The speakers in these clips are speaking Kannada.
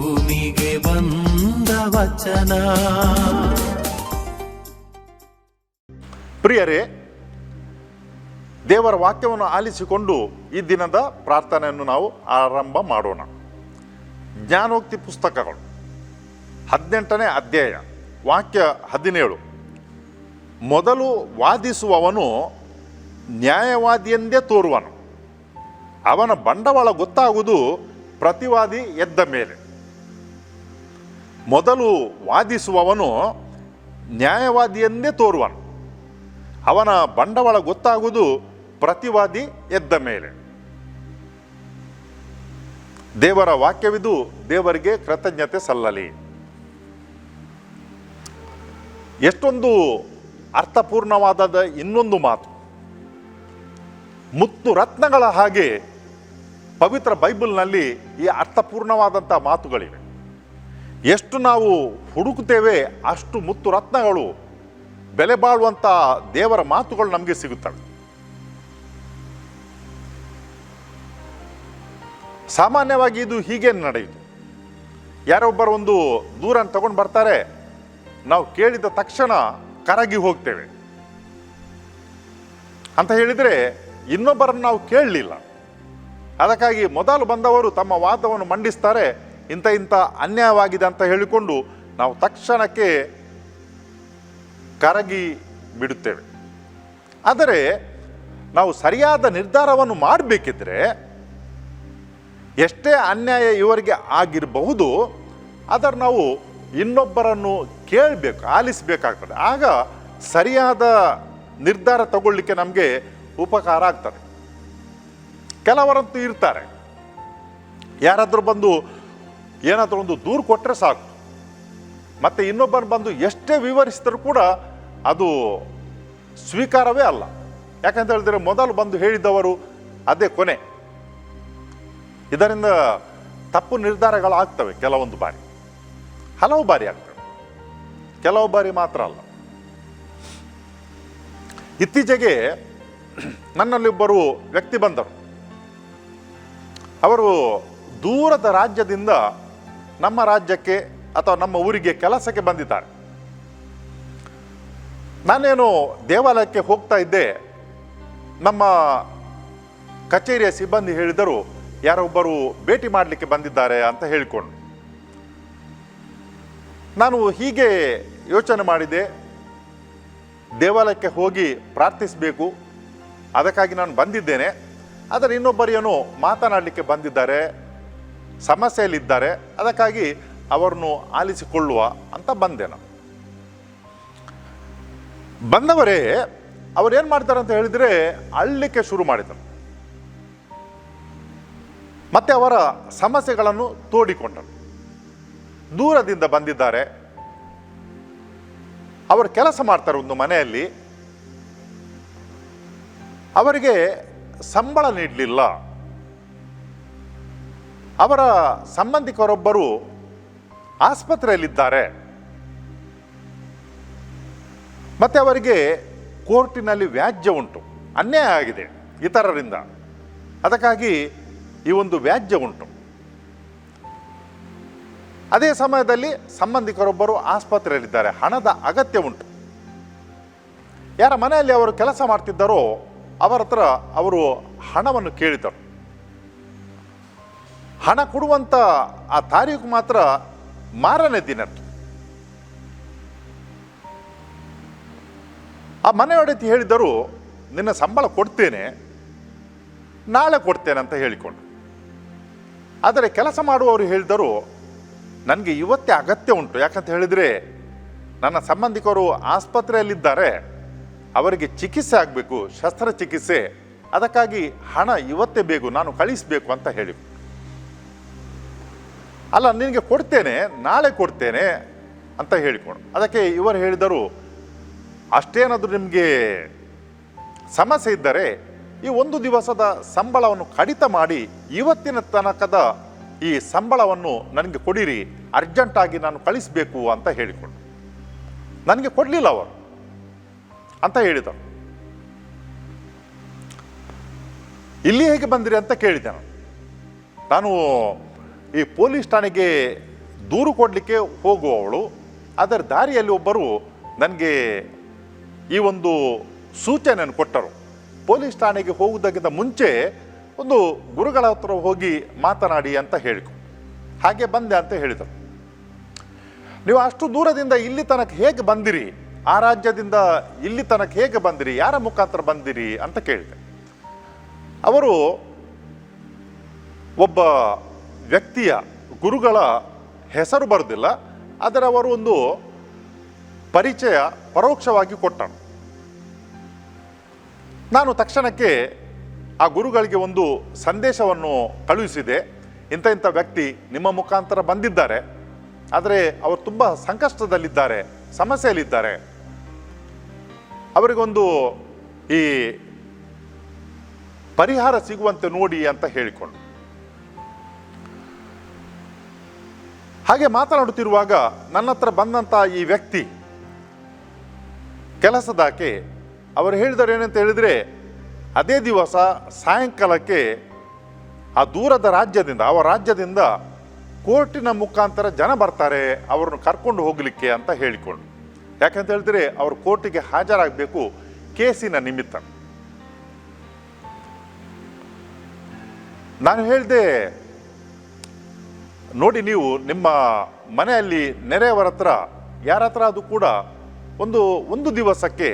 ಭೂಮಿಗೆ ಬಂದ ವಚನ. ಪ್ರಿಯರೇ, ದೇವರ ವಾಕ್ಯವನ್ನು ಆಲಿಸಿಕೊಂಡು ಈ ದಿನದ ಪ್ರಾರ್ಥನೆಯನ್ನು ನಾವು ಆರಂಭ ಮಾಡೋಣ. ಜ್ಞಾನೋಕ್ತಿ ಪುಸ್ತಕಗಳು, ಹದಿನೆಂಟನೇ ಅಧ್ಯಾಯ, ವಾಕ್ಯ ಹದಿನೇಳು. ಮೊದಲು ವಾದಿಸುವವನು ನ್ಯಾಯವಾದಿಯೆಂದೇ ತೋರುವನು. ಅವನ ಬಂಡವಾಳ ಗೊತ್ತಾಗುವುದು ಪ್ರತಿವಾದಿ ಎದ್ದ ಮೇಲೆ. ಮೊದಲು ವಾದಿಸುವವನು ನ್ಯಾಯವಾದಿಯನ್ನೇ ತೋರುವನು. ಅವನ ಬಂಡವಾಳ ಗೊತ್ತಾಗುವುದು ಪ್ರತಿವಾದಿ ಎದ್ದ ಮೇಲೆ. ದೇವರ ವಾಕ್ಯವಿದು ದೇವರಿಗೆ ಕೃತಜ್ಞತೆ ಸಲ್ಲಲಿ. ಎಷ್ಟೊಂದು ಅರ್ಥಪೂರ್ಣವಾದ ಇನ್ನೊಂದು ಮಾತು. ಮುತ್ತು ರತ್ನಗಳ ಹಾಗೆ ಪವಿತ್ರ ಬೈಬಲ್ನಲ್ಲಿ ಈ ಅರ್ಥಪೂರ್ಣವಾದಂಥ ಮಾತುಗಳಿವೆ. ಎಷ್ಟು ನಾವು ಹುಡುಕುತ್ತೇವೆ ಅಷ್ಟು ಮುತ್ತು ರತ್ನಗಳು ಬೆಲೆ ಬಾಳುವಂಥ ದೇವರ ಮಾತುಗಳು ನಮಗೆ ಸಿಗುತ್ತವೆ. ಸಾಮಾನ್ಯವಾಗಿ ಇದು ಹೀಗೆ ನಡೆಯಿತು ಯಾರೊಬ್ಬರು ಒಂದು ದೂರನ್ನು ತಗೊಂಡು ಬರ್ತಾರೆ, ನಾವು ಕೇಳಿದ ತಕ್ಷಣ ಕರಗಿ ಹೋಗ್ತೇವೆ. ಅಂತ ಹೇಳಿದರೆ ಇನ್ನೊಬ್ಬರನ್ನು ನಾವು ಕೇಳಲಿಲ್ಲ. ಅದಕ್ಕಾಗಿ ಮೊದಲು ಬಂದವರು ತಮ್ಮ ವಾದವನ್ನು ಮಂಡಿಸ್ತಾರೆ ಇಂಥ ಇಂಥ ಅನ್ಯಾಯವಾಗಿದೆ ಅಂತ ಹೇಳಿಕೊಂಡು ನಾವು ತಕ್ಷಣಕ್ಕೆ ಕರಗಿ ಬಿಡುತ್ತೇವೆ. ಆದರೆ ನಾವು ಸರಿಯಾದ ನಿರ್ಧಾರವನ್ನು ಮಾಡಬೇಕಿದ್ರೆ ಎಷ್ಟೇ ಅನ್ಯಾಯ ಇವರಿಗೆ ಆಗಿರಬಹುದು, ಅದರ ನಾವು ಇನ್ನೊಬ್ಬರನ್ನು ಕೇಳಬೇಕು, ಆಲಿಸಬೇಕಾಗ್ತದೆ. ಆಗ ಸರಿಯಾದ ನಿರ್ಧಾರ ತಗೊಳ್ಳಿಕ್ಕೆ ನಮಗೆ ಉಪಕಾರ ಆಗ್ತದೆ. ಕೆಲವರಂತೂ ಇರ್ತಾರೆ. ಯಾರಾದರೂ ಬಂದು ಏನಾದರೂ ಒಂದು ದೂರು ಕೊಟ್ಟರೆ ಸಾಕು. ಮತ್ತು ಇನ್ನೊಬ್ಬರು ಬಂದು ಎಷ್ಟೇ ವಿವರಿಸಿದರೂ ಕೂಡ ಅದು ಸ್ವೀಕಾರವೇ ಅಲ್ಲ. ಯಾಕಂತ ಹೇಳಿದ್ರೆ ಮೊದಲು ಬಂದು ಹೇಳಿದವರು ಅದೇ ಕೊನೆ. ಇದರಿಂದ ತಪ್ಪು ನಿರ್ಧಾರಗಳಾಗ್ತವೆ ಕೆಲವೊಂದು ಬಾರಿ. ಹಲವು ಬಾರಿ ಆಗ್ತವೆ. ಕೆಲವು ಬಾರಿ ಮಾತ್ರ ಅಲ್ಲ. ಇತ್ತೀಚೆಗೆ ನನ್ನಲ್ಲಿಬ್ಬರು ವ್ಯಕ್ತಿ ಬಂದರು. ಅವರು ದೂರದ ರಾಜ್ಯದಿಂದ ನಮ್ಮ ರಾಜ್ಯಕ್ಕೆ ಅಥವಾ ನಮ್ಮ ಊರಿಗೆ ಕೆಲಸಕ್ಕೆ ಬಂದಿದ್ದಾರೆ. ನಾನೇನು ದೇವಾಲಯಕ್ಕೆ ಹೋಗ್ತಾ ಇದ್ದೆ, ನಮ್ಮ ಕಚೇರಿಯ ಸಿಬ್ಬಂದಿ ಹೇಳಿದರು ಯಾರೊಬ್ಬರು ಭೇಟಿ ಮಾಡಲಿಕ್ಕೆ ಬಂದಿದ್ದಾರೆ ಅಂತ ಹೇಳಿಕೊಂಡು ನಾನು ಹೀಗೆ ಯೋಚನೆ ಮಾಡಿದೆ, ದೇವಾಲಯಕ್ಕೆ ಹೋಗಿ ಪ್ರಾರ್ಥಿಸಬೇಕು, ಅದಕ್ಕಾಗಿ ನಾನು ಬಂದಿದ್ದೇನೆ, ಆದರೆ ಇನ್ನೊಬ್ಬರೇನೋ ಮಾತನಾಡಲಿಕ್ಕೆ ಬಂದಿದ್ದಾರೆ ಸಮಸ್ಯೆಯಲ್ಲಿದ್ದಾರೆ, ಅದಕ್ಕಾಗಿ ಅವರನ್ನು ಆಲಿಸಿಕೊಳ್ಳುವ ಅಂತ ಬಂದೆ ನಾನು. ಬಂದವರೇ ಅವರೇನು ಮಾಡ್ತಾರೆ ಅಂತ ಹೇಳಿದರೆ ಅಳ್ಳಿಕ್ಕೆ ಶುರು ಮಾಡಿದರು. ಮತ್ತೆ ಅವರ ಸಮಸ್ಯೆಗಳನ್ನು ತೋಡಿಕೊಂಡರು. ದೂರದಿಂದ ಬಂದಿದ್ದಾರೆ. ಅವರು ಕೆಲಸ ಮಾಡ್ತಾರೆ ಒಂದು ಮನೆಯಲ್ಲಿ. ಅವರಿಗೆ ಸಂಬಳ ನೀಡಲಿಲ್ಲ. ಅವರ ಸಂಬಂಧಿಕರೊಬ್ಬರು ಆಸ್ಪತ್ರೆಯಲ್ಲಿದ್ದಾರೆ. ಮತ್ತು ಅವರಿಗೆ ಕೋರ್ಟಿನಲ್ಲಿ ವ್ಯಾಜ್ಯ ಉಂಟು. ಅನ್ಯಾಯ ಆಗಿದೆ ಇತರರಿಂದ. ಅದಕ್ಕಾಗಿ ಈ ಒಂದು ವ್ಯಾಜ್ಯ ಉಂಟು. ಅದೇ ಸಮಯದಲ್ಲಿ ಸಂಬಂಧಿಕರೊಬ್ಬರು ಆಸ್ಪತ್ರೆಯಲ್ಲಿದ್ದಾರೆ. ಹಣದ ಅಗತ್ಯ ಉಂಟು. ಯಾರ ಮನೆಯಲ್ಲಿ ಅವರು ಕೆಲಸ ಮಾಡ್ತಿದ್ದಾರೋ ಅವರ ಹತ್ರ ಅವರು ಹಣವನ್ನು ಕೇಳಿದರು. ಹಣ ಕೊಡುವಂಥ ಆ ತಾರೀಕು ಮಾತ್ರ ಮಾರನೇ ದಿನದ್ದು ಆ ಮನೆಯೊಡತಿ ಹೇಳಿದರು ನಿನ್ನ ಸಂಬಳ ಕೊಡ್ತೇನೆ, ನಾಳೆ ಕೊಡ್ತೇನೆ ಅಂತ ಹೇಳಿಕೊಂಡು ಆದರೆ ಕೆಲಸ ಮಾಡುವವರು ಹೇಳಿದರು ನನಗೆ ಇವತ್ತೇ ಅಗತ್ಯ ಉಂಟು. ಯಾಕಂತ ಹೇಳಿದರೆ, ನನ್ನ ಸಂಬಂಧಿಕರು ಆಸ್ಪತ್ರೆಯಲ್ಲಿದ್ದಾರೆ. ಅವರಿಗೆ ಚಿಕಿತ್ಸೆ ಆಗಬೇಕು, ಶಸ್ತ್ರಚಿಕಿತ್ಸೆ. ಅದಕ್ಕಾಗಿ ಹಣ ಇವತ್ತೇ ಬೇಕು, ನಾನು ಕಳಿಸಬೇಕು ಅಂತ ಹೇಳಿ ಅಲ್ಲ, ನಿನಗೆ ಕೊಡ್ತೇನೆ, ನಾಳೆ ಕೊಡ್ತೇನೆ ಅಂತ ಹೇಳಿಕೊಂಡು. ಅದಕ್ಕೆ ಇವರು ಹೇಳಿದರು, ಅಷ್ಟೇನಾದರೂ ನಿಮಗೆ ಸಮಸ್ಯೆ ಇದ್ದರೆ ಈ ಒಂದು ದಿವಸದ ಸಂಬಳವನ್ನು ಕಡಿತ ಮಾಡಿ ಇವತ್ತಿನ ತನಕದ ಈ ಸಂಬಳವನ್ನು ನನಗೆ ಕೊಡಿರಿ, ಅರ್ಜೆಂಟಾಗಿ ನಾನು ಕಳಿಸಬೇಕು ಅಂತ ಹೇಳಿಕೊಂಡು. ನನಗೆ ಕೊಡಲಿಲ್ಲ ಅವರು ಅಂತ ಹೇಳಿದರು. ಇಲ್ಲಿ ಹೇಗೆ ಬಂದಿರಿ ಅಂತ ಕೇಳಿದೆ ನಾನು. ನಾನು ಈ ಪೊಲೀಸ್ ಠಾಣೆಗೆ ದೂರು ಕೊಡಲಿಕ್ಕೆ ಹೋಗುವವಳು. ಅದರ ದಾರಿಯಲ್ಲಿ ಒಬ್ಬರು ನನಗೆ ಈ ಒಂದು ಸೂಚನೆಯನ್ನು ಕೊಟ್ಟರು. ಪೊಲೀಸ್ ಠಾಣೆಗೆ ಹೋಗುವುದಕ್ಕಿಂತ ಮುಂಚೆ ಒಂದು ಗುರುಗಳ ಹತ್ರ ಹೋಗಿ ಮಾತನಾಡಿ ಅಂತ ಹೇಳಿಕೊ ಹಾಗೆ ಬಂದೆ ಅಂತ ಹೇಳಿದರು. ನೀವು ಅಷ್ಟು ದೂರದಿಂದ ಇಲ್ಲಿ ತನಕ ಹೇಗೆ ಬಂದಿರಿ? ಆ ರಾಜ್ಯದಿಂದ ಇಲ್ಲಿ ತನಕ ಹೇಗೆ ಬಂದಿರಿ? ಯಾರ ಮುಖಾಂತರ ಬಂದಿರಿ ಅಂತ ಕೇಳಿದೆ. ಅವರು ಒಬ್ಬ ವ್ಯಕ್ತಿಯ ಗುರುಗಳ ಹೆಸರು ಬರೋದಿಲ್ಲ, ಆದರೆ ಅವರು ಒಂದು ಪರಿಚಯ ಪರೋಕ್ಷವಾಗಿ ಕೊಟ್ಟನು. ನಾನು ತಕ್ಷಣಕ್ಕೆ ಆ ಗುರುಗಳಿಗೆ ಒಂದು ಸಂದೇಶವನ್ನು ಕಳುಹಿಸಿದೆ. ಇಂಥ ಇಂಥ ವ್ಯಕ್ತಿ ನಿಮ್ಮ ಮುಖಾಂತರ ಬಂದಿದ್ದಾರೆ, ಆದರೆ ಅವರು ತುಂಬ ಸಂಕಷ್ಟದಲ್ಲಿದ್ದಾರೆ, ಸಮಸ್ಯೆಯಲ್ಲಿದ್ದಾರೆ. ಅವರಿಗೊಂದು ಈ ಪರಿಹಾರ ಸಿಗುವಂತೆ ನೋಡಿ ಅಂತ ಹೇಳಿಕೊಂಡು ಹಾಗೆ ಮಾತನಾಡುತ್ತಿರುವಾಗ ನನ್ನ ಹತ್ರ ಬಂದಂಥ ಈ ವ್ಯಕ್ತಿ ಕೆಲಸದಾಕೆ ಅವರು ಹೇಳಿದರು ಏನಂತ ಹೇಳಿದರೆ, ಅದೇ ದಿವಸ ಸಾಯಂಕಾಲಕ್ಕೆ ಆ ದೂರದ ರಾಜ್ಯದಿಂದ ಅವರ ರಾಜ್ಯದಿಂದ ಕೋರ್ಟಿನ ಮುಖಾಂತರ ಜನ ಬರ್ತಾರೆ, ಅವರನ್ನು ಕರ್ಕೊಂಡು ಹೋಗಲಿಕ್ಕೆ ಅಂತ ಹೇಳಿಕೊಂಡು. ಯಾಕಂತ ಹೇಳಿದ್ರೆ, ಅವರು ಕೋರ್ಟಿಗೆ ಹಾಜರಾಗಬೇಕು ಕೇಸಿನ ನಿಮಿತ್ತ. ನಾನು ಹೇಳಿದೆ ನೋಡಿ ನೀವು ನಿಮ್ಮ ಮನೆಯಲ್ಲಿ ನೆರೆಯವರ ಹತ್ರ, ಯಾರ ಹತ್ರ ಅದು ಕೂಡ ಒಂದು ಒಂದು ದಿವಸಕ್ಕೆ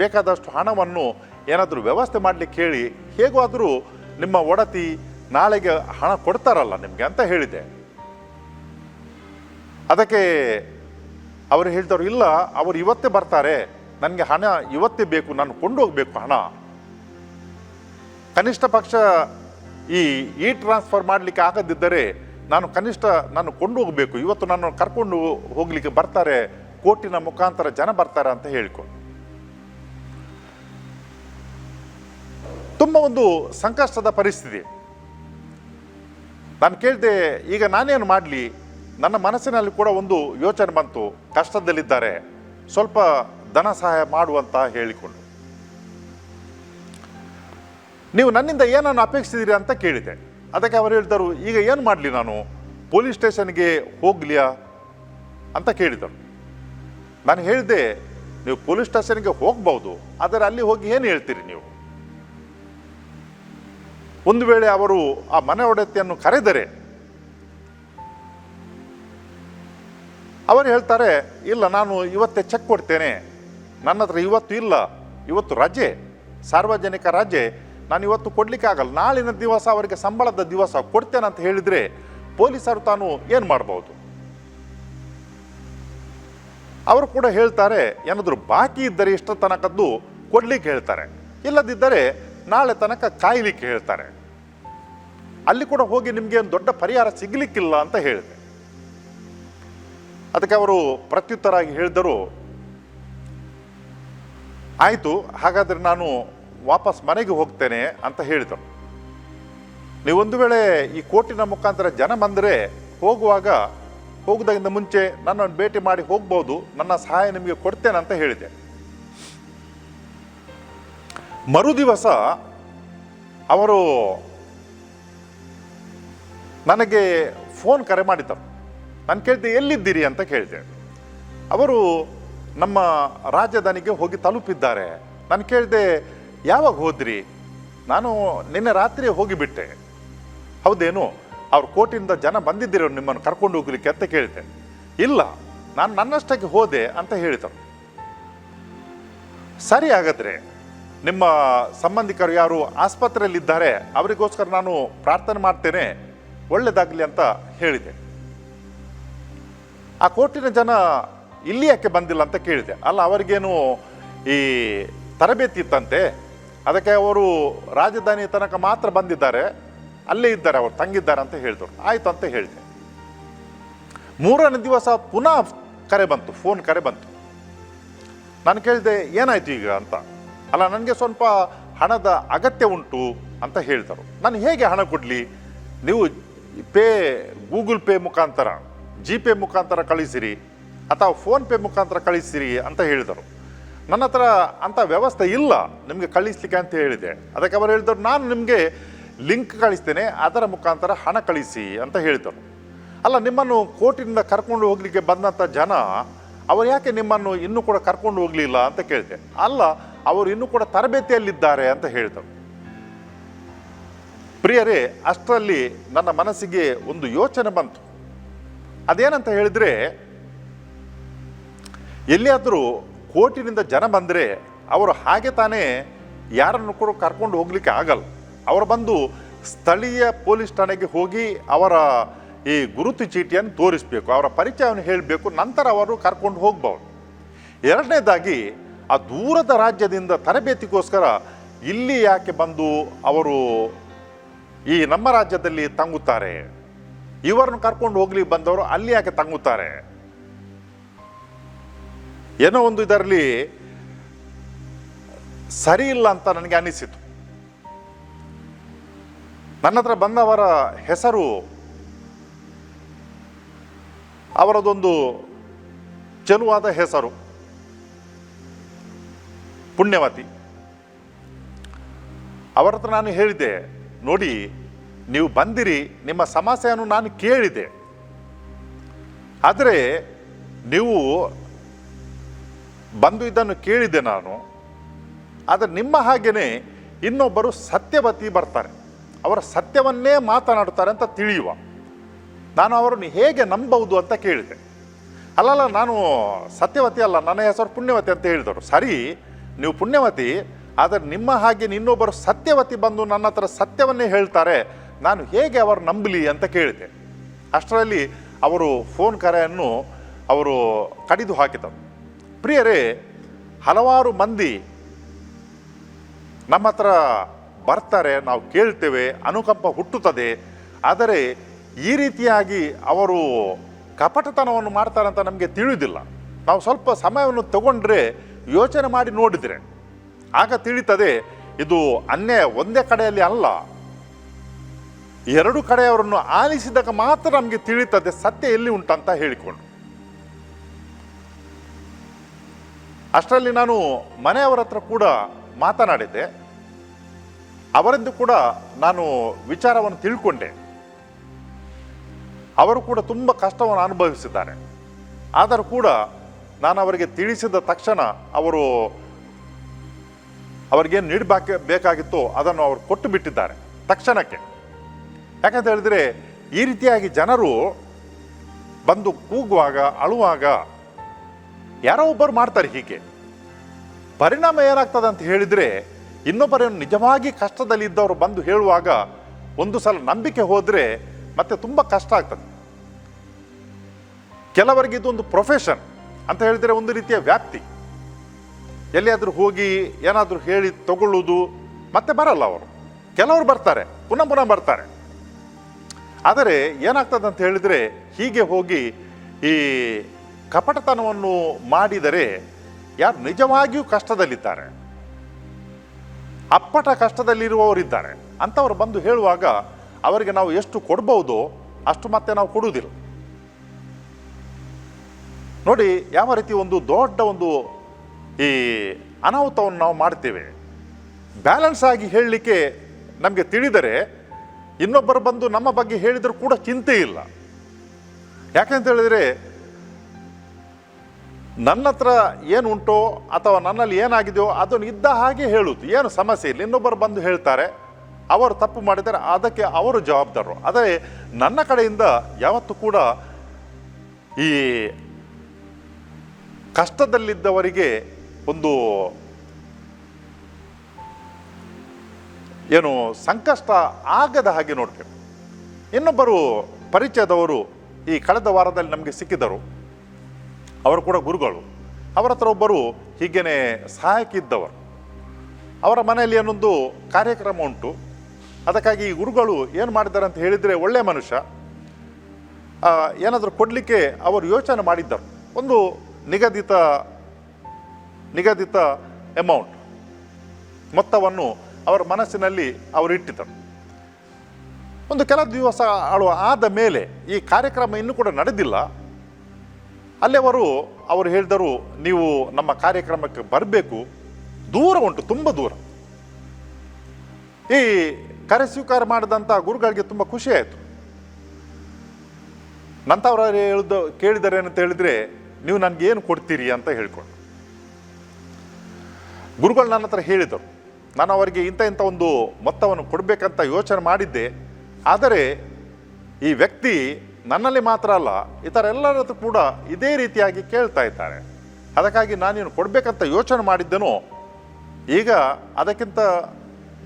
ಬೇಕಾದಷ್ಟು ಹಣವನ್ನು ಏನಾದರೂ ವ್ಯವಸ್ಥೆ ಮಾಡಲಿಕ್ಕೆ ಹೇಳಿ, ಹೇಗೂ ನಿಮ್ಮ ಒಡತಿ ನಾಳೆಗೆ ಹಣ ಕೊಡ್ತಾರಲ್ಲ ನಿಮಗೆ ಅಂತ ಹೇಳಿದೆ. ಅದಕ್ಕೆ ಅವರು ಹೇಳ್ತಾರೆ ಇಲ್ಲ, ಅವರು ಇವತ್ತೇ ಬರ್ತಾರೆ. ನನಗೆ ಹಣ ಇವತ್ತೇ ಬೇಕು, ನಾನು ಕೊಂಡೋಗ್ಬೇಕು ಹಣ. ಕನಿಷ್ಠ ಪಕ್ಷ ಈ ಇ ಟ್ರಾನ್ಸ್ಫರ್ ಮಾಡಲಿಕ್ಕೆ ಆಗದಿದ್ದರೆ ನಾನು ಕನಿಷ್ಠ ನಾನು ಕೊಂಡು ಹೋಗಬೇಕು ಇವತ್ತು ನಾನು ಕರ್ಕೊಂಡು ಹೋಗ್ಲಿಕ್ಕೆ ಬರ್ತಾರೆ ಕೋಟಿನ ಮುಖಾಂತರ ಜನ ಬರ್ತಾರೆ ಅಂತ ಹೇಳಿಕೊಂಡು. ತುಂಬ ಒಂದು ಸಂಕಷ್ಟದ ಪರಿಸ್ಥಿತಿ. ನಾನು ಕೇಳಿದೆ, ಈಗ ನಾನೇನು ಮಾಡಲಿ? ನನ್ನ ಮನಸ್ಸಿನಲ್ಲಿ ಕೂಡ ಒಂದು ಯೋಚನೆ ಬಂತು. ಕಷ್ಟದಲ್ಲಿದ್ದಾರೆ. ಸ್ವಲ್ಪ ಧನ ಸಹಾಯ ಮಾಡುವಂತ ಹೇಳಿಕೊಂಡು. ನೀವು ನನ್ನಿಂದ ಏನನ್ನು ಅಪೇಕ್ಷಿಸಿದಿರಿ ಅಂತ ಕೇಳಿದೆ. ಅದಕ್ಕೆ ಅವರು ಹೇಳ್ತಾರೆ, ಈಗ ಏನು ಮಾಡಲಿ ನಾನು? ಪೊಲೀಸ್ ಸ್ಟೇಷನ್ಗೆ ಹೋಗ್ಲಿಯಾ? ಅಂತ ಕೇಳಿದರು. ನಾನು ಹೇಳಿದೆ, ನೀವು ಪೊಲೀಸ್ ಸ್ಟೇಷನ್ಗೆ ಹೋಗ್ಬೋದು, ಆದರೆ ಅಲ್ಲಿ ಹೋಗಿ ಏನು ಹೇಳ್ತೀರಿ ನೀವು? ಒಂದು ವೇಳೆ ಅವರು ಆ ಮನೆ ಒಡೆತಿಯನ್ನು ಕರೆದರೆ, ಅವರು ಹೇಳ್ತಾರೆ, ಇಲ್ಲ, ನಾನು ಇವತ್ತೇ ಚೆಕ್ ಕೊಡ್ತೇನೆ. ನನ್ನ ಹತ್ರ ಇವತ್ತು ಇಲ್ಲ, ಇವತ್ತು ರಜೆ, ಸಾರ್ವಜನಿಕ ರಜೆ. ನಾನು ಇವತ್ತು ಕೊಡ್ಲಿಕ್ಕೆ ಆಗಲ್ಲ. ನಾಳಿನ ದಿವಸ ಅವರಿಗೆ ಸಂಬಳದ ದಿವಸ ಕೊಡ್ತೇನೆ ಅಂತ ಹೇಳಿದರೆ ಪೊಲೀಸರು ತಾನು ಏನು ಮಾಡಬಹುದು ಅವರು ಕೂಡ ಹೇಳ್ತಾರೆ, ಏನಾದರೂ ಬಾಕಿ ಇದ್ದರೆ ಇಷ್ಟ ತನಕದ್ದು ಕೊಡ್ಲಿಕ್ಕೆ ಹೇಳ್ತಾರೆ. ಇಲ್ಲದಿದ್ದರೆ ನಾಳೆ ತನಕ ಕಾಯ್ಲಿಕ್ಕೆ ಹೇಳ್ತಾರೆ. ಅಲ್ಲಿ ಕೂಡ ಹೋಗಿ ನಿಮಗೆ ಒಂದು ದೊಡ್ಡ ಪರಿಹಾರ ಸಿಗ್ಲಿಕ್ಕಿಲ್ಲ ಅಂತ ಹೇಳಿದೆ. ಅದಕ್ಕೆ ಅವರು ಪ್ರತ್ಯುತ್ತರಾಗಿ ಹೇಳಿದರು, ಆಯಿತು, ಹಾಗಾದರೆ ನಾನು ವಾಪಸ್ ಮನೆಗೆ ಹೋಗ್ತೇನೆ ಅಂತ ಹೇಳಿದರು ನೀವೊಂದು ವೇಳೆ ಈ ಕೋರ್ಟಿನ ಮುಖಾಂತರ ಜನ ಬಂದರೆ ಹೋಗುವಾಗ, ಹೋಗುವುದಕ್ಕಿಂತ ಮುಂಚೆ ನನ್ನನ್ನು ಭೇಟಿ ಮಾಡಿ ಹೋಗ್ಬೋದು, ನನ್ನ ಸಹಾಯ ನಿಮಗೆ ಕೊಡ್ತೇನೆ ಅಂತ ಹೇಳಿದೆ. ಮರುದಿವಸ ಅವರು ನನಗೆ ಫೋನ್ ಕರೆ ಮಾಡಿದ್ದರು. ನಾನು ಕೇಳಿದೆ, ಎಲ್ಲಿದ್ದೀರಿ? ಅಂತ ಕೇಳಿದೆ. ಅವರು ನಮ್ಮ ರಾಜಧಾನಿಗೆ ಹೋಗಿ ತಲುಪಿದ್ದಾರೆ. ನಾನು ಕೇಳಿದೆ ಯಾವಾಗ ಹೋದ್ರಿ? ನಾನು ನಿನ್ನೆ ರಾತ್ರಿ ಹೋಗಿಬಿಟ್ಟೆ. ಹೌದೇನು? ಅವ್ರ ಕೋಟಿಂದ ಜನ ಬಂದಿದ್ದೀರೋ ನಿಮ್ಮನ್ನು ಕರ್ಕೊಂಡು ಹೋಗ್ಲಿಕ್ಕೆ ಅಂತ ಕೇಳಿದೆ ಇಲ್ಲ, ನಾನು ನನ್ನಷ್ಟಕ್ಕೆ ಹೋದೆ ಅಂತ ಹೇಳಿದರು. ಸರಿ ಹಾಗಾದರೆ, ನಿಮ್ಮ ಸಂಬಂಧಿಕರು ಯಾರು ಆಸ್ಪತ್ರೆಯಲ್ಲಿದ್ದಾರೆ, ಅವರಿಗೋಸ್ಕರ ನಾನು ಪ್ರಾರ್ಥನೆ ಮಾಡ್ತೇನೆ ಒಳ್ಳೆಯದಾಗಲಿ ಅಂತ ಹೇಳಿದೆ. ಆ ಕೋಟಿನ ಜನ ಇಲ್ಲಿ ಯಾಕೆ ಬಂದಿಲ್ಲ ಅಂತ ಕೇಳಿದೆ. ಅಲ್ಲ, ಅವರಿಗೇನು ಈ ತರಬೇತಿ ಇತ್ತಂತೆ? ಅದಕ್ಕೆ ಅವರು ರಾಜಧಾನಿ ತನಕ ಮಾತ್ರ ಬಂದಿದ್ದಾರೆ, ಅಲ್ಲೇ ಇದ್ದಾರೆ, ಅವರು ತಂಗಿದ್ದಾರೆ ಅಂತ ಹೇಳಿದರು. ಆಯ್ತು ಅಂತ ಹೇಳಿದೆ. ಮೂರನೇ ದಿವಸ ಪುನಃ ಕರೆ ಬಂತು, ಫೋನ್ ಕರೆ ಬಂತು. ನಾನು ಕೇಳಿದೆ, ಏನಾಯ್ತು ಈಗ ಅಂತ. ಅಲ್ಲ, ನನಗೆ ಸ್ವಲ್ಪ ಹಣದ ಅಗತ್ಯ ಉಂಟು ಅಂತ ಹೇಳ್ತಾರೆ ನಾನು ಹೇಗೆ ಹಣ ಕೊಡಲಿ? ನೀವು ಪೇ, ಗೂಗಲ್ ಪೇ ಮುಖಾಂತರ ಜಿ ಪೇ ಮುಖಾಂತರ ಕಳಿಸಿರಿ ಅಥವಾ ಫೋನ್ಪೇ ಮುಖಾಂತರ ಕಳಿಸಿರಿ ಅಂತ ಹೇಳಿದರು. ನನ್ನ ಹತ್ರ ಅಂಥ ವ್ಯವಸ್ಥೆ ಇಲ್ಲ. ನಿಮಗೆ ಕಳಿಸ್ಲಿಕ್ಕೆ ಅಂತ ಹೇಳಿದೆ. ಅದಕ್ಕೆ ಅವರು ಹೇಳಿದರು, ನಾನು ನಿಮಗೆ ಲಿಂಕ್ ಕಳಿಸ್ತೇನೆ, ಅದರ ಮುಖಾಂತರ ಹಣ ಕಳಿಸಿ ಅಂತ ಹೇಳಿದರು. ಅಲ್ಲ, ನಿಮ್ಮನ್ನು ಕೋರ್ಟಿನಿಂದ ಕರ್ಕೊಂಡು ಹೋಗಲಿಕ್ಕೆ ಬಂದಂಥ ಜನ, ಅವರು ಯಾಕೆ ನಿಮ್ಮನ್ನು ಇನ್ನೂ ಕೂಡ ಕರ್ಕೊಂಡು ಹೋಗಲಿಲ್ಲ ಅಂತ ಕೇಳಿದೆ. ಅಲ್ಲ, ಅವರು ಇನ್ನೂ ಕೂಡ ತರಬೇತಿಯಲ್ಲಿದ್ದಾರೆ ಅಂತ ಹೇಳಿದರು. ಪ್ರಿಯರೇ, ಅಷ್ಟರಲ್ಲಿ ನನ್ನ ಮನಸ್ಸಿಗೆ ಒಂದು ಯೋಚನೆ ಬಂತು. ಅದೇನಂತ ಹೇಳಿದರೆ, ಎಲ್ಲಿಯಾದರೂ ಕೋರ್ಟಿನಿಂದ ಜನ ಬಂದರೆ ಅವರು ಹಾಗೆ ತಾನೇ ಯಾರನ್ನು ಕೂಡ ಕರ್ಕೊಂಡು ಹೋಗ್ಲಿಕ್ಕೆ ಆಗಲ್ಲ. ಅವರು ಬಂದು ಸ್ಥಳೀಯ ಪೊಲೀಸ್ ಠಾಣೆಗೆ ಹೋಗಿ ಅವರ ಈ ಗುರುತು ಚೀಟಿಯನ್ನು ತೋರಿಸಬೇಕು, ಅವರ ಪರಿಚಯವನ್ನು ಹೇಳಬೇಕು, ನಂತರ ಅವರು ಕರ್ಕೊಂಡು ಹೋಗ್ಬೋದು. ಎರಡನೇದಾಗಿ ಆ ದೂರದ ರಾಜ್ಯದಿಂದ ತರಬೇತಿಗೋಸ್ಕರ ಇಲ್ಲಿ ಯಾಕೆ ಬಂದು ಅವರು ಈ ನಮ್ಮ ರಾಜ್ಯದಲ್ಲಿ ತಂಗುತ್ತಾರೆ? ಇವರನ್ನು ಕರ್ಕೊಂಡು ಹೋಗ್ಲಿಕ್ಕೆ ಬಂದವರು ಅಲ್ಲಿ ಯಾಕೆ ತಂಗುತ್ತಾರೆ? ಏನೋ ಒಂದು ಇದರಲ್ಲಿ ಸರಿ ಇಲ್ಲ ಅಂತ ನನಗೆ ಅನಿಸಿತು ನನ್ನ ಹತ್ರ ಬಂದವರ ಹೆಸರು ಅವರದೊಂದು ಚೆಲುವಾದ ಹೆಸರು, ಪುಣ್ಯವತಿ. ಅವರ ಹತ್ರ ನಾನು ಹೇಳಿದೆ ನೋಡಿ, ನೀವು ಬಂದಿರಿ, ನಿಮ್ಮ ಸಮಸ್ಯೆಯನ್ನು ನಾನು ಕೇಳಿದೆ. ಆದರೆ ನೀವು ಬಂದು ಇದನ್ನು ಕೇಳಿದೆ ನಾನು. ಆದರೆ ನಿಮ್ಮ ಹಾಗೆಯೇ ಇನ್ನೊಬ್ಬರು ಸತ್ಯವತಿ ಬರ್ತಾರೆ. ಅವರ ಸತ್ಯವನ್ನೇ ಮಾತನಾಡುತ್ತಾರೆ ಅಂತ ತಿಳಿಯುವ. ನಾನು ಅವರನ್ನು ಹೇಗೆ ನಂಬಬಹುದು ಅಂತ ಕೇಳಿದೆ. ಅಲ್ಲಲ್ಲ, ನಾನು ಸತ್ಯವತಿ ಅಲ್ಲ, ನನ್ನ ಹೆಸರು ಪುಣ್ಯವತಿ ಅಂತ ಹೇಳಿದರು ಸರಿ, ನೀವು ಪುಣ್ಯವತಿ, ಆದರೆ ನಿಮ್ಮ ಹಾಗೆ ಇನ್ನೊಬ್ಬರು ಸತ್ಯವತಿ ಬಂದು ನನ್ನ ಹತ್ರ ಸತ್ಯವನ್ನೇ ಹೇಳ್ತಾರೆ. ನಾನು ಹೇಗೆ ಅವರು ನಂಬಲಿ ಅಂತ ಕೇಳಿದೆ. ಅಷ್ಟರಲ್ಲಿ ಅವರು ಫೋನ್ ಕರೆಯನ್ನು ಅವರು ಕಡಿದು ಹಾಕಿದರು. ಪ್ರಿಯರೇ, ಹಲವಾರು ಮಂದಿ ನಮ್ಮ ಹತ್ರ ಬರ್ತಾರೆ, ನಾವು ಕೇಳ್ತೇವೆ, ಅನುಕಂಪ ಹುಟ್ಟುತ್ತದೆ. ಆದರೆ ಈ ರೀತಿಯಾಗಿ ಅವರು ಕಪಟತನವನ್ನು ಮಾಡ್ತಾರೆ ಅಂತ ನಮಗೆ ತಿಳಿಯುವುದಿಲ್ಲ ನಾವು ಸ್ವಲ್ಪ ಸಮಯವನ್ನು ತಗೊಂಡ್ರೆ ಯೋಚನೆ ಮಾಡಿ ನೋಡಿದರೆ. ಆಗ ತಿಳಿತದೆ, ಇದು ಅನ್ಯಾಯ ಒಂದೇ ಕಡೆಯಲ್ಲಿ ಅಲ್ಲ. ಎರಡು ಕಡೆಯವರನ್ನು ಆಲಿಸಿದಾಗ ಮಾತ್ರ ನಮಗೆ ತಿಳಿತದೆ, ಸತ್ಯ ಎಲ್ಲಿ ಉಂಟಂತ ಹೇಳಿಕೊಂಡು. ಅಷ್ಟರಲ್ಲಿ ನಾನು ಮನೆಯವರ ಹತ್ರ ಕೂಡ ಮಾತನಾಡಿದ್ದೆ. ಅವರಿಂದ ಕೂಡ ನಾನು ವಿಚಾರವನ್ನು ತಿಳ್ಕೊಂಡೆ. ಅವರು ಕೂಡ ತುಂಬ ಕಷ್ಟವನ್ನು ಅನುಭವಿಸಿದ್ದಾರೆ. ಆದರೂ ಕೂಡ ನಾನು ಅವರಿಗೆ ತಿಳಿಸಿದ ತಕ್ಷಣ ಅವರು ಅವರಿಗೇನು ನೀಡಬೇಕ ಬೇಕಾಗಿತ್ತೋ, ಅದನ್ನು ಅವರು ಕೊಟ್ಟು ಬಿಟ್ಟಿದ್ದಾರೆ ತಕ್ಷಣಕ್ಕೆ. ಯಾಕಂತ ಹೇಳಿದ್ರೆ ಈ ರೀತಿಯಾಗಿ ಜನರು ಬಂದು ಕೂಗುವಾಗ, ಅಳುವಾಗ ಯಾರೋ ಒಬ್ಬರು ಮಾಡ್ತಾರೆ ಹೀಗೆ. ಪರಿಣಾಮ ಏನಾಗ್ತದೆ ಅಂತ ಹೇಳಿದರೆ ಇನ್ನೊಬ್ಬರೇನು ನಿಜವಾಗಿ ಕಷ್ಟದಲ್ಲಿದ್ದವರು ಬಂದು ಹೇಳುವಾಗ ಒಂದು ಸಲ ನಂಬಿಕೆ ಹೋದರೆ ಮತ್ತೆ ತುಂಬ ಕಷ್ಟ ಆಗ್ತದೆ. ಕೆಲವರಿಗೆ ಇದೊಂದು ಪ್ರೊಫೆಷನ್ ಅಂತ ಹೇಳಿದರೆ ಒಂದು ರೀತಿಯ ವ್ಯಾಪ್ತಿ. ಎಲ್ಲಿಯಾದರೂ ಹೋಗಿ ಏನಾದರೂ ಹೇಳಿ ತಗೊಳ್ಳೋದು ಮತ್ತೆ ಬರಲ್ಲ ಅವರು. ಕೆಲವರು ಬರ್ತಾರೆ, ಪುನಃ ಪುನಃ ಬರ್ತಾರೆ. ಆದರೆ ಏನಾಗ್ತದೆ ಅಂತ ಹೇಳಿದರೆ ಹೀಗೆ ಹೋಗಿ ಈ ಕಪಟತನವನ್ನು ಮಾಡಿದರೆ ಯಾರು ನಿಜವಾಗಿಯೂ ಕಷ್ಟದಲ್ಲಿದ್ದಾರೆ. ಅಪ್ಪಟ ಕಷ್ಟದಲ್ಲಿರುವವರಿದ್ದಾರೆ. ಅಂಥವ್ರು ಬಂದು ಹೇಳುವಾಗ ಅವರಿಗೆ ನಾವು ಎಷ್ಟು ಕೊಡ್ಬೋದು ಅಷ್ಟು ಮತ್ತೆ ನಾವು ಕೊಡುವುದಿಲ್ಲ. ನೋಡಿ, ಯಾವ ರೀತಿ ಒಂದು ದೊಡ್ಡ ಒಂದು ಈ ಅನಾಹುತವನ್ನು ನಾವು ಮಾಡ್ತೇವೆ. ಬ್ಯಾಲೆನ್ಸ್ ಆಗಿ ಹೇಳಲಿಕ್ಕೆ ನಮಗೆ ತಿಳಿದರೆ ಇನ್ನೊಬ್ಬರು ಬಂದು ನಮ್ಮ ಬಗ್ಗೆ ಹೇಳಿದರೂ ಕೂಡ ಚಿಂತೆ ಇಲ್ಲ. ಯಾಕೆಂತ ಹೇಳಿದರೆ ನನ್ನ ಹತ್ರ ಏನು ಉಂಟೋ ಅಥವಾ ನನ್ನಲ್ಲಿ ಏನಾಗಿದೆಯೋ ಅದನ್ನು ಇದ್ದ ಹಾಗೆ ಹೇಳುವುದು ಏನು ಸಮಸ್ಯೆ ಇಲ್ಲ. ಇನ್ನೊಬ್ಬರು ಬಂದು ಹೇಳ್ತಾರೆ, ಅವರು ತಪ್ಪು ಮಾಡಿದರೆ ಅದಕ್ಕೆ ಅವರು ಜವಾಬ್ದಾರರು. ಆದರೆ ನನ್ನ ಕಡೆಯಿಂದ ಯಾವತ್ತೂ ಕೂಡ ಈ ಕಷ್ಟದಲ್ಲಿದ್ದವರಿಗೆ ಒಂದು ಏನು ಸಂಕಷ್ಟ ಆಗದ ಹಾಗೆ ನೋಡ್ಬೇಕು ಇನ್ನೊಬ್ಬರು ಪರಿಚಯದವರು ಈ ಕಳೆದ ವಾರದಲ್ಲಿ ನಮಗೆ ಸಿಕ್ಕಿದರು. ಅವರು ಕೂಡ ಗುರುಗಳು. ಅವರ ಹತ್ರ ಒಬ್ಬರು ಹೀಗೇನೆ ಸಹಾಯಕ್ಕಿದ್ದವರು. ಅವರ ಮನೆಯಲ್ಲಿ ಏನೊಂದು ಕಾರ್ಯಕ್ರಮ ಉಂಟು. ಅದಕ್ಕಾಗಿ ಈ ಗುರುಗಳು ಏನು ಮಾಡಿದ್ದಾರೆ ಅಂತ ಹೇಳಿದರೆ ಒಳ್ಳೆಯ ಮನುಷ್ಯ. ಏನಾದರೂ ಕೊಡಲಿಕ್ಕೆ ಅವರು ಯೋಚನೆ ಮಾಡಿದ್ದರು. ಒಂದು ನಿಗದಿತ ನಿಗದಿತ ಅಮೌಂಟ್ ಮೊತ್ತವನ್ನು ಅವರ ಮನಸ್ಸಿನಲ್ಲಿ ಅವರು ಇಟ್ಟಿದ್ದರು. ಒಂದು ಕೆಲ ದಿವಸ ಆಳುವ ಆದ ಮೇಲೆ ಈ ಕಾರ್ಯಕ್ರಮ ಇನ್ನೂ ಕೂಡ ನಡೆದಿಲ್ಲ. ಅಲ್ಲಿವರು ಅವರು ಹೇಳಿದರು, ನೀವು ನಮ್ಮ ಕಾರ್ಯಕ್ರಮಕ್ಕೆ ಬರಬೇಕು. ದೂರ ಉಂಟು, ತುಂಬ ದೂರ. ಈ ಕರೆ ಸ್ವೀಕಾರ ಮಾಡಿದಂಥ ಗುರುಗಳಿಗೆ ತುಂಬ ಖುಷಿ ಆಯಿತು. ನಂತವ್ರ ಹೇಳಿದ, ಕೇಳಿದರೆ ಅಂತ ಹೇಳಿದರೆ, ನೀವು ನನಗೆ ಏನು ಕೊಡ್ತೀರಿ ಅಂತ ಹೇಳ್ಕೊಂಡು. ಗುರುಗಳು ನನ್ನ ಹತ್ರ ಹೇಳಿದರು, ನಾನು ಅವರಿಗೆ ಇಂಥ ಇಂಥ ಒಂದು ಮೊತ್ತವನ್ನು ಕೊಡಬೇಕಂತ ಯೋಚನೆ ಮಾಡಿದ್ದೆ. ಆದರೆ ಈ ವ್ಯಕ್ತಿ ನನ್ನಲ್ಲಿ ಮಾತ್ರ ಅಲ್ಲ, ಇತರ ಎಲ್ಲರ ಹತ್ರ ಕೂಡ ಇದೇ ರೀತಿಯಾಗಿ ಕೇಳ್ತಾ ಇದ್ದಾರೆ ಅದಕ್ಕಾಗಿ ನಾನೇನು ಕೊಡಬೇಕಂತ ಯೋಚನೆ ಮಾಡಿದ್ದೆನೋ, ಈಗ ಅದಕ್ಕಿಂತ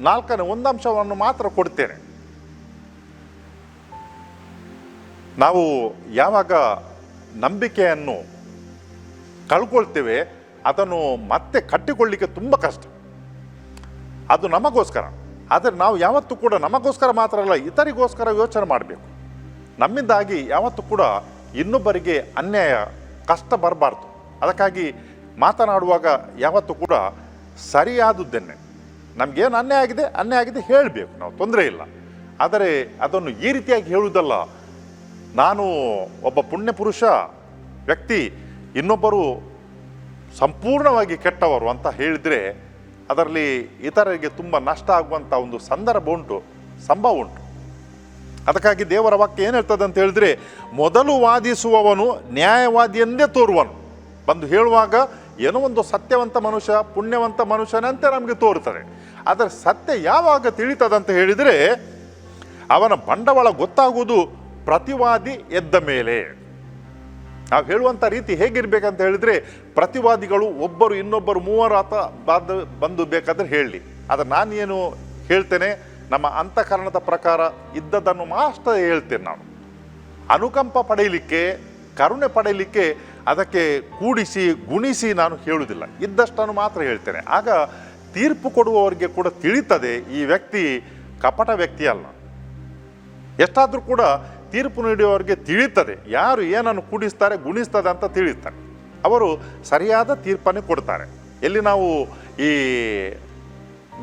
ನಾಲ್ಕನೇ ಒಂದಂಶವನ್ನು ಮಾತ್ರ ಕೊಡ್ತೇನೆ. ನಾವು ಯಾವಾಗ ನಂಬಿಕೆಯನ್ನು ಕಳ್ಕೊಳ್ತೇವೆ, ಅದನ್ನು ಮತ್ತೆ ಕಟ್ಟಿಕೊಳ್ಳಿಕ್ಕೆ ತುಂಬ ಕಷ್ಟ. ಅದು ನಮಗೋಸ್ಕರ. ಆದರೆ ನಾವು ಯಾವತ್ತೂ ಕೂಡ ನಮಗೋಸ್ಕರ ಮಾತ್ರ ಅಲ್ಲ, ಇತರಿಗೋಸ್ಕರ ಯೋಚನೆ ಮಾಡಬೇಕು. ನಮ್ಮಿಂದಾಗಿ ಯಾವತ್ತೂ ಕೂಡ ಇನ್ನೊಬ್ಬರಿಗೆ ಅನ್ಯಾಯ, ಕಷ್ಟ ಬರಬಾರ್ದು. ಅದಕ್ಕಾಗಿ ಮಾತನಾಡುವಾಗ ಯಾವತ್ತೂ ಕೂಡ ಸರಿಯಾದುದನ್ನೇ ನಮಗೇನು ಅನ್ಯಾಯ ಆಗಿದೆ ಅನ್ಯಾಯ ಆಗಿದೆ ಹೇಳಬೇಕು, ನಾವು ತೊಂದರೆ ಇಲ್ಲ. ಆದರೆ ಅದನ್ನು ಈ ರೀತಿಯಾಗಿ ಹೇಳುವುದಲ್ಲ, ನಾನು ಒಬ್ಬ ಪುಣ್ಯ ಪುರುಷ ವ್ಯಕ್ತಿ, ಇನ್ನೊಬ್ಬರು ಸಂಪೂರ್ಣವಾಗಿ ಕೆಟ್ಟವರು ಅಂತ ಹೇಳಿದರೆ ಅದರಲ್ಲಿ ಇತರರಿಗೆ ತುಂಬ ನಷ್ಟ ಆಗುವಂಥ ಒಂದು ಸಂದರ್ಭ ಉಂಟು, ಸಂಭವ ಉಂಟು. ಅದಕ್ಕಾಗಿ ದೇವರ ವಾಕ್ಯ ಏನು ಹೇಳ್ತದೆ ಅಂತ ಹೇಳಿದ್ರೆ, ಮೊದಲು ವಾದಿಸುವವನು ನ್ಯಾಯವಾದಿಯಂದೇ ತೋರುವನು. ಬಂದು ಹೇಳುವಾಗ, ಏನೋ ಒಂದು ಸತ್ಯವಂತ ಮನುಷ್ಯ, ಪುಣ್ಯವಂತ ಮನುಷ್ಯನಂತೆ ನಮಗೆ ತೋರುತ್ತದೆ. ಆದರೆ ಸತ್ಯ ಯಾವಾಗ ತಿಳಿತದಂತ ಹೇಳಿದರೆ, ಅವನ ಬಂಡವಾಳ ಗೊತ್ತಾಗುವುದು ಪ್ರತಿವಾದಿ ಎದ್ದ ಮೇಲೆ. ನಾವು ಹೇಳುವಂಥ ರೀತಿ ಹೇಗಿರ್ಬೇಕಂತ ಹೇಳಿದರೆ, ಪ್ರತಿವಾದಿಗಳು ಒಬ್ಬರು ಇನ್ನೊಬ್ಬರು ಮೂವರು ಆತ ಬಂದು ಬೇಕಾದರೆ ಹೇಳಲಿ ಆದರೆ ನಾನೇನು ಹೇಳ್ತೇನೆ ನಮ್ಮ ಅಂತಃಕರಣದ ಪ್ರಕಾರ ಇದ್ದದನ್ನು ಮಾತ್ರ ಹೇಳ್ತೇನೆ ನಾನು. ಅನುಕಂಪ ಪಡೆಯಲಿಕ್ಕೆ, ಕರುಣೆ ಪಡೆಯಲಿಕ್ಕೆ ಅದಕ್ಕೆ ಕೂಡಿಸಿ, ಗುಣಿಸಿ ನಾನು ಹೇಳುವುದಿಲ್ಲ. ಇದ್ದಷ್ಟನ್ನು ಮಾತ್ರ ಹೇಳ್ತೇನೆ. ಆಗ ತೀರ್ಪು ಕೊಡುವವರಿಗೆ ಕೂಡ ತಿಳಿತದೆ, ಈ ವ್ಯಕ್ತಿ ಕಪಟ ವ್ಯಕ್ತಿ ಅಲ್ಲ. ಎಷ್ಟಾದರೂ ಕೂಡ ತೀರ್ಪು ನೀಡುವವರಿಗೆ ತಿಳಿತದೆ. ಯಾರು ಏನನ್ನು ಕೂಡಿಸ್ತಾರೆ ಗುಣಿಸ್ತಾರೆ ಅಂತ ತಿಳಿಯುತ್ತಾರೆ ಅವರು ಸರಿಯಾದ ತೀರ್ಪನ್ನೇ ಕೊಡ್ತಾರೆ. ಎಲ್ಲಿ ನಾವು ಈ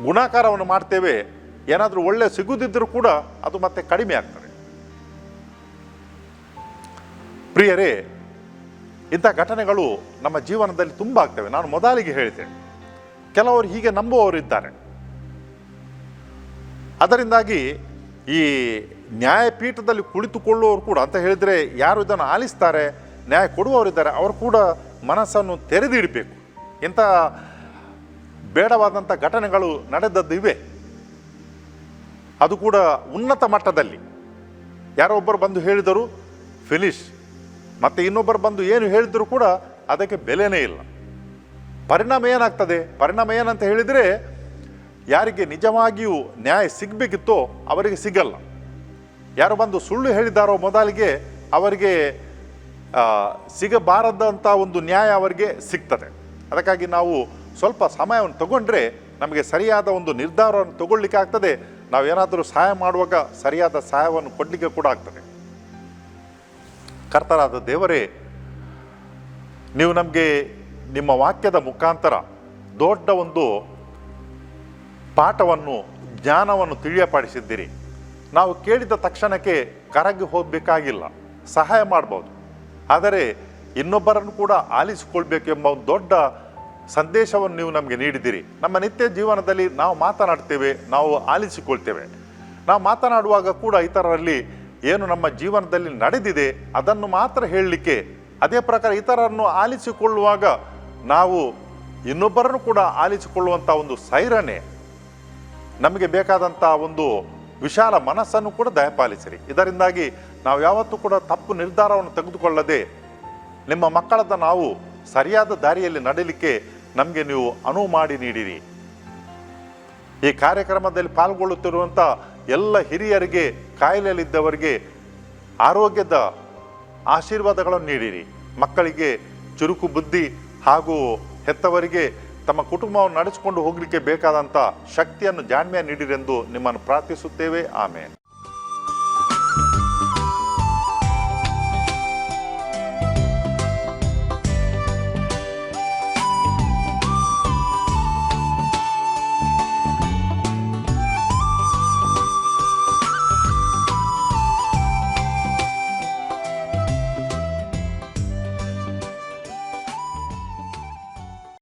ಗುಣಾಕಾರವನ್ನು ಮಾಡ್ತೇವೆ ಏನಾದರೂ ಒಳ್ಳೆ ಸಿಗುದಿದ್ದರೂ ಕೂಡ ಅದು ಮತ್ತೆ ಕಡಿಮೆ ಆಗ್ತದೆ. ಪ್ರಿಯರೇ, ಇಂಥ ಘಟನೆಗಳು ನಮ್ಮ ಜೀವನದಲ್ಲಿ ತುಂಬ ಆಗ್ತವೆ. ನಾನು ಮೊದಲಿಗೆ ಹೇಳಿದೆ ಕೆಲವರು ಹೀಗೆ ನಂಬುವವರಿದ್ದಾರೆ. ಅದರಿಂದಾಗಿ ಈ ನ್ಯಾಯಪೀಠದಲ್ಲಿ ಕುಳಿತುಕೊಳ್ಳುವವರು ಕೂಡ, ಅಂತ ಹೇಳಿದರೆ ಯಾರು ಇದನ್ನು ಆಲಿಸ್ತಾರೆ, ನ್ಯಾಯ ಕೊಡುವವರಿದ್ದಾರೆ, ಅವರು ಕೂಡ ಮನಸ್ಸನ್ನು ತೆರೆದಿಡಬೇಕು. ಇಂಥ ಬೇಡವಾದಂಥ ಘಟನೆಗಳು ನಡೆದದ್ದು ಇವೆ. ಅದು ಕೂಡ ಉನ್ನತ ಮಟ್ಟದಲ್ಲಿ. ಯಾರೋ ಒಬ್ಬರು ಬಂದು ಹೇಳಿದರು ಫಿನಿಶ್ ಮತ್ತು ಇನ್ನೊಬ್ಬರು ಬಂದು ಏನು ಹೇಳಿದರೂ ಕೂಡ ಅದಕ್ಕೆ ಬೆಲೆನೇ ಇಲ್ಲ. ಪರಿಣಾಮ ಏನಾಗ್ತದೆ? ಪರಿಣಾಮ ಏನಂತ ಹೇಳಿದರೆ, ಯಾರಿಗೆ ನಿಜವಾಗಿಯೂ ನ್ಯಾಯ ಸಿಗಬೇಕಿತ್ತೋ ಅವರಿಗೆ ಸಿಗಲ್ಲ. ಯಾರು ಬಂದು ಸುಳ್ಳು ಹೇಳಿದಾರೋ ಮೊದಲಿಗೆ ಅವರಿಗೆ ಸಿಗಬಾರದಂಥ ಒಂದು ನ್ಯಾಯ ಅವರಿಗೆ ಸಿಗ್ತದೆ. ಅದಕ್ಕಾಗಿ ನಾವು ಸ್ವಲ್ಪ ಸಮಯವನ್ನು ತಗೊಂಡ್ರೆ ನಮಗೆ ಸರಿಯಾದ ಒಂದು ನಿರ್ಧಾರವನ್ನು ತಗೊಳ್ಳಿಕ್ಕೆ ಆಗ್ತದೆ ನಾವೇನಾದರೂ ಸಹಾಯ ಮಾಡುವಾಗ ಸರಿಯಾದ ಸಹಾಯವನ್ನು ಕೊಡಲಿಕ್ಕೆ ಕೂಡ ಆಗ್ತದೆ. ಕರ್ತರಾದ ದೇವರೇ, ನೀವು ನಮಗೆ ನಿಮ್ಮ ವಾಕ್ಯದ ಮುಖಾಂತರ ದೊಡ್ಡ ಒಂದು ಪಾಠವನ್ನು, ಜ್ಞಾನವನ್ನು ತಿಳಿಯಪಡಿಸಿದ್ದೀರಿ. ನಾವು ಕೇಳಿದ ತಕ್ಷಣಕ್ಕೆ ಕರಗಿ ಹೋಗಬೇಕಾಗಿಲ್ಲ, ಸಹಾಯ ಮಾಡ್ಬೋದು. ಆದರೆ ಇನ್ನೊಬ್ಬರನ್ನು ಕೂಡ ಆಲಿಸಿಕೊಳ್ಬೇಕೆಂಬ ಒಂದು ದೊಡ್ಡ ಸಂದೇಶವನ್ನು ನೀವು ನಮಗೆ ನೀಡಿದ್ದೀರಿ. ನಮ್ಮ ನಿತ್ಯ ಜೀವನದಲ್ಲಿ ನಾವು ಮಾತನಾಡ್ತೇವೆ, ನಾವು ಆಲಿಸಿಕೊಳ್ತೇವೆ. ನಾವು ಮಾತನಾಡುವಾಗ ಕೂಡ ಇತರರಲ್ಲಿ ಏನು ನಮ್ಮ ಜೀವನದಲ್ಲಿ ನಡೆದಿದೆ, ಅದನ್ನು ಮಾತ್ರ ಹೇಳಲಿಕ್ಕೆ, ಅದೇ ಪ್ರಕಾರ ಇತರರನ್ನು ಆಲಿಸಿಕೊಳ್ಳುವಾಗ ನಾವು ಇನ್ನೊಬ್ಬರನ್ನು ಕೂಡ ಆಲಿಸಿಕೊಳ್ಳುವಂಥ ಒಂದು ಸೈರಣೆ ನಮಗೆ ಬೇಕಾದಂಥ ಒಂದು ವಿಶಾಲ ಮನಸ್ಸನ್ನು ಕೂಡ ದಯಪಾಲಿಸಿರಿ. ಇದರಿಂದಾಗಿ ನಾವು ಯಾವತ್ತೂ ಕೂಡ ತಪ್ಪು ನಿರ್ಧಾರವನ್ನು ತೆಗೆದುಕೊಳ್ಳದೆ ನಿಮ್ಮ ಮಕ್ಕಳದ ನಾವು ಸರಿಯಾದ ದಾರಿಯಲ್ಲಿ ನಡೀಲಿಕ್ಕೆ ನಮಗೆ ನೀವು ಅನುವು ಮಾಡಿ ನೀಡಿರಿ. ಈ ಕಾರ್ಯಕ್ರಮದಲ್ಲಿ ಪಾಲ್ಗೊಳ್ಳುತ್ತಿರುವಂಥ ಎಲ್ಲ ಹಿರಿಯರಿಗೆ, ಕಾಯಿಲೆಯಲ್ಲಿದ್ದವರಿಗೆ ಆರೋಗ್ಯದ ಆಶೀರ್ವಾದಗಳನ್ನು ನೀಡಿರಿ. ಮಕ್ಕಳಿಗೆ ಚುರುಕು ಬುದ್ಧಿ ಹಾಗೂ ಹೆತ್ತವರಿಗೆ ತಮ್ಮ ಕುಟುಂಬವನ್ನು ನಡೆಸಿಕೊಂಡು ಹೋಗಲಿಕ್ಕೆ ಬೇಕಾದಂಥ ಶಕ್ತಿಯನ್ನು ಜಾಣ್ಮೆಯ ನೀಡಿರೆಂದು ನಿಮ್ಮನ್ನು ಪ್ರಾರ್ಥಿಸುತ್ತೇವೆ. ಆಮೇಲೆ